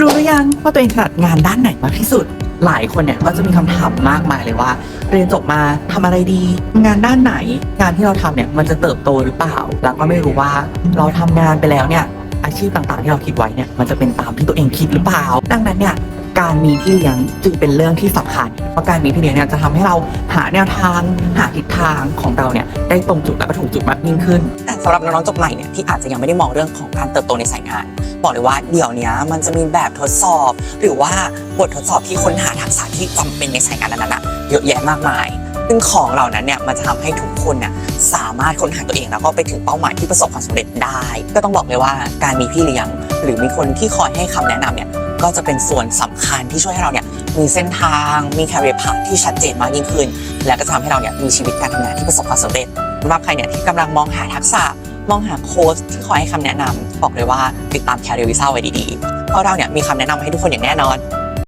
รู้หรือยังว่าตัวเองถนัดงานด้านไหนมากที่สุด หลายคนเนี่ยก็จะมีคำถามมากมายเลยว่า เรียนจบมาทำอะไรดี งานด้านไหน งานที่เราทำเนี่ยมันจะเติบโตหรือเปล่า แล้วก็ไม่รู้ว่าเราทำงานไปแล้วเนี่ยอาชีพต่างๆที่เราคิดไว้เนี่ยมันจะเป็นตามที่ตัวเองคิดหรือเปล่า ดังนั้นเนี่ยการมีพี่เลี้ยงจึงเป็นเรื่องที่สำคัญ เพระการมีพี่เลี้ยงเนี่ยจะทำให้เราหาแนวทางหาทิศทางของเราเนี่ยได้ตรงจุดและก็ถูกจุดมากยิ่งขึ้นแต่สำหรับน้องๆจบใหม่เนี่ยที่อาจจะยังไม่ได้มองเรื่องของการเติบโตในสายงาน บอกเลยว่าเดี๋ยวนี้มันจะมีแบบทดสอบ หรือว่าบททดสอบที่ค้นหาทักษะที่จำเป็นในสายงานนั้นๆเยอะแยะมากมายซึ่งของเหล่านั้นเนี่ยมันจะทำให้ทุกคนเนี่ยสามารถค้นหาตัวเองแล้วก็ไปถึงเป้าหมายที่ประสบความสำเร็จได้ ก็ต้องบอกเลยว่าการมีพี่เลี้ยง รือมีคนที่คอยให้คำแนะนำเนี่ยก็จะเป็นส่วนสำคัญที่ช่วยให้เราเนี่ยมีเส้นทางมี career path ที่ชัดเจนมากยิ่งขึ้น และก็จะทำให้เราเนี่ยมีชีวิตการทำงานที่ประสบความสำเร็จสำหรับใครเนี่ยที่กำลังมองหาทักษะมองหาโค้ชที่คอยให้คำแนะนำบอกเลยว่าติดตามแคริเอร์วิซ่าไว้ดีๆเพราะเราเนี่ยมีคำแนะนำให้ทุกคนอย่างแน่นอน